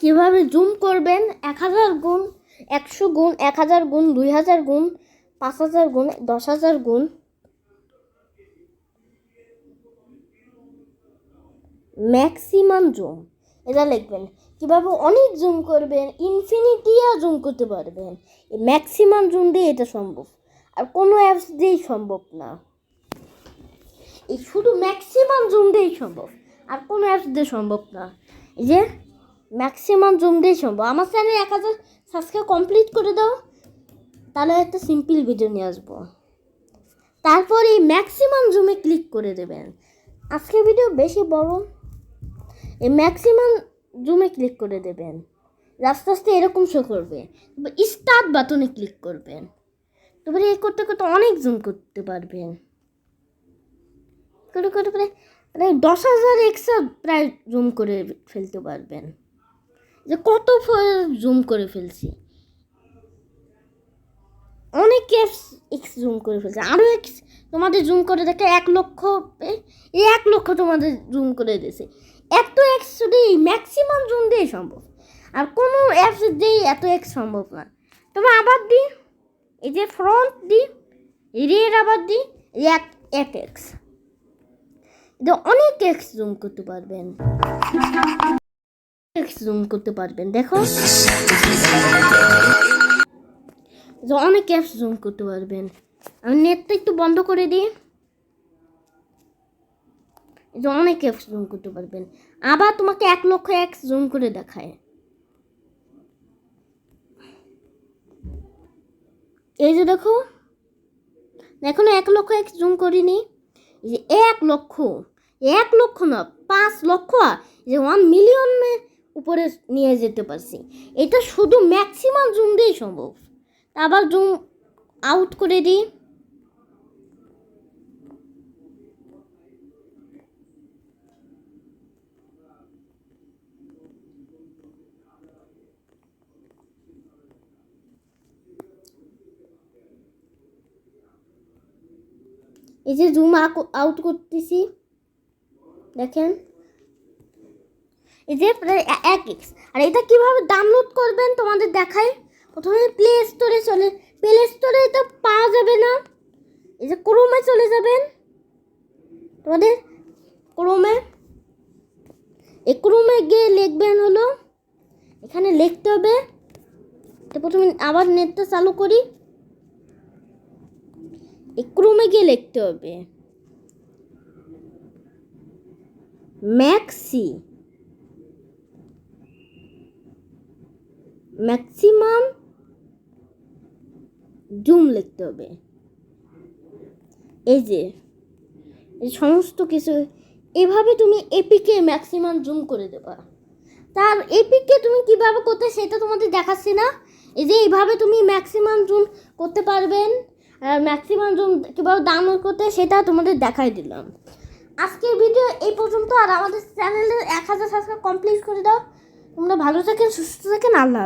কীভাবে জুম করবেন? এক হাজার গুণ, একশো গুণ, এক হাজার গুণ, দুই হাজার গুণ, পাঁচ হাজার গুণ, দশ হাজার গুণ। Maximum zoom. এটা লিখবেন। কীভাবে অনেক জুম করবেন? ইনফিনিটিও জুম করতে পারবেন। ম্যাক্সিমাম জুম দিয়ে এটা সম্ভব। আর কোনো অ্যাপস দিয়েই সম্ভব না। এই শুধু ম্যাক্সিমাম জুম দিয়েই সম্ভব। আর কোনো অ্যাপস দিয়ে সম্ভব না। এই যে ম্যাক্সিমাম জুম দিয়ে সম্ভব আমার চ্যানেল এক হাজার সাবস্ক্রাইব কমপ্লিট করে দাও, তাহলে একটা সিম্পল ভিডিও নিয়ে আসব। তারপর এই ম্যাক্সিমাম জুমে ক্লিক করে দেবেন। আজকের ভিডিও বেশি বড়। এই ম্যাক্সিমাম জুমে ক্লিক করে দেবেন। আস্তে আস্তে এরকম শো করবে। তারপর স্টার্ট বাটনে ক্লিক করবেন। তারপরে এই করতে করতে অনেক জুম করতে পারবেন। করে করে প্রায় দশ হাজার এক্সট্রা প্রায় জুম করে ফেলতে পারবেন। যে কত জুম করে ফেলছি। অনেক এক্স এক্স জুম করে ফেলছে। আরও এক্স তোমাদের জুম করে দেখে এক লক্ষ এই এক লক্ষ তোমাদের জুম করে দিয়েছে। এত এক্স শুধু ম্যাক্সিমাম জুম দিয়ে সম্ভব। আর কোনো অ্যাপস দিয়েই এত এক্স সম্ভব না। তবে আবার দিই, এই যে ফ্রন্ট দিই রের আবার দিই এক এক এক্স অনেক এক্স জুম করতে পারবেন। জুম করতে পারবেন, দেখো। অনেক অ্যাপস জুম করতে পারবেন। আমি নেটটা একটু বন্ধ করে দিই। অনেক অ্যাপস জুম করতে পারবেন। আবার তোমাকে এক লক্ষ এক্স জুম করে দেখায়। এই যে দেখো, এখনও এক লক্ষ এক্স জুম করিনি। যে এক লক্ষ এক লক্ষ না, পাঁচ লক্ষ, যে ওয়ান মিলিয়নের উপরে নিয়ে যেতে পারছি। এটা শুধু ম্যাক্সিমাম জুম দিয়েই সম্ভব। আবার জুম আউট করে দিই। এই যে জুম আউট করতেছি, দেখেন। এই যে এক এক্স আর এটা কীভাবে ডাউনলোড করবেন তোমাদের দেখাই? প্রথমে প্লে স্টোরে চলে প্লে স্টোরে এটা পাওয়া যাবে না। এই যে ক্রোমে চলে যাবেন। তোমাদের ক্রোমে এই ক্রোমে গিয়ে লিখবেন হলো, এখানে লিখতে হবে। তো প্রথমে আবার নেটটা চালু করি। এই ক্রোমে গিয়ে লিখতে হবে। ম্যাক্সি ম্যাক্সিমাম জুম লিখতে হবে। এই যে সমস্ত কিছু, এভাবে তুমি এপিকে ম্যাক্সিমাম জুম করে দেবা। তার এপিকে তুমি কীভাবে করতে সেটা তোমাদের দেখাচ্ছি না। এই যে এইভাবে তুমি ম্যাক্সিমাম জুম করতে পারবেন। আর ম্যাক্সিমাম জুম কীভাবে ডাউনলোড করতে সেটা তোমাদের দেখাই দিলাম। আজকের ভিডিও এই পর্যন্ত, আর আমাদের চ্যানেলের এক হাজার সাবস্ক্রাইব কমপ্লিট করে দাও। তোমরা ভালো থাকেন, সুস্থ থাকেন, আল্লাহ।